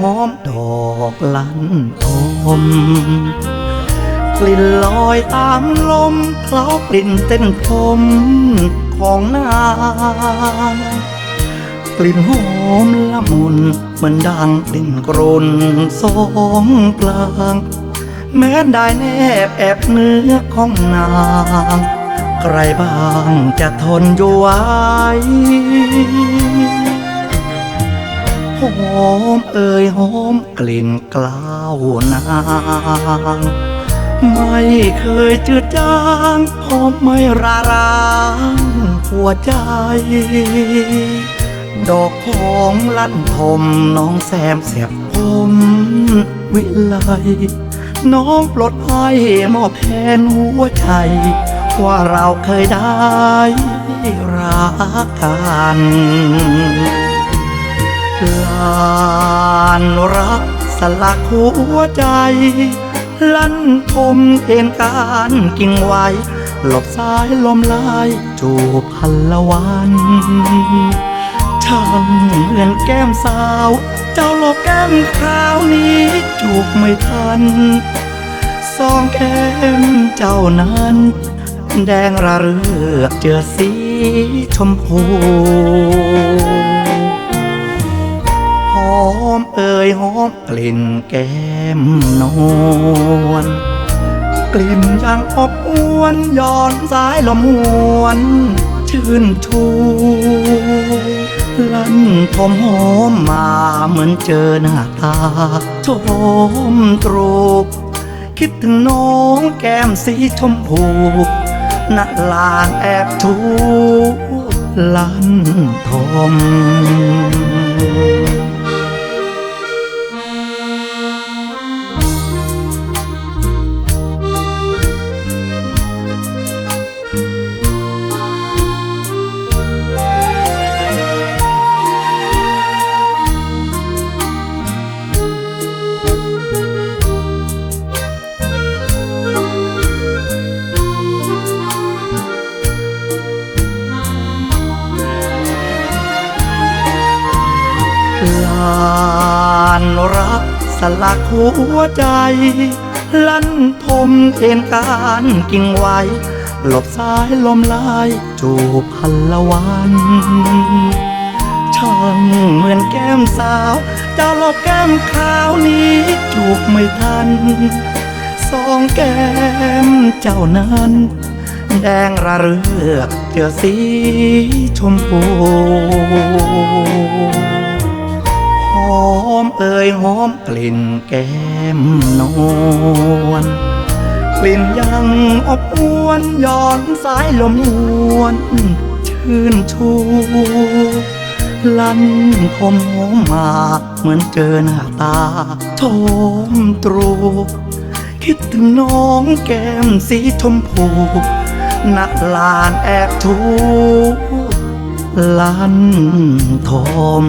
หอมดอกลันทมกลิ่นลอยตามลมเคล้ากลิ่นเต้นพรมของนางกลิ่นหอมละมุนเหมือนดังกลิ่นกรนสองกลาง แม้ได้แนบแอบเนื้อของนาง ใครบ้างจะทนอยู่ไหว หอมเอ่ยหอมกลิ่นกล้าวนางไม่เคยจืดจางหอมไม่ราร้างหัวใจ ดอกของลั่นทมน้องแซมเสียบผมวิไลน้องปลดให้มอบแทนหัวใจ ว่าเราเคยได้รักกันานรักสลักหัวใจ ลั่นทมเอ็นการกิ่งไว้ หลบซ้ายลมลายจูบพันละวันช่างเหมือนแก้มสาว เจ้าหลบแก้มคราวนี้จูบไม่ทันสองแก้มเจ้านั้น แดงระเรือเจือสีชมพู มเอ่ยหอมกลิ่นแก้มนวลกลิ่นยังอบอวนย้อนสายลมหวนชื่นชูลั่นทมหอมมาเหมือนเจอหน้าตาชมตรูปคิดถึงน้องแก้มสีชมพูนักลานแอบทูลั่นทม ลานรักสลักหัวใจ ลั่นทมเอ็นการกิ่งไว้ หลบซ้ายลมลายจูบพันละวันช่างเหมือนแก้มสาวเจ้าหลบแก้มคราวนี้จูบไม่ทัน สองแก้มเจ้านั้น แดงระเรือกเจอสีชมพู อมเอ่ยหอมกลิ่นแก้มนวลกลิ่นยังอบอวนย้อนสายลมวนชื่นชูลั่นคมหอมมาเหมือนเจอหน้าตาชมตรูคิดถึงน้องแก้มสีชมพูนักลานแอบทู ลั่นทม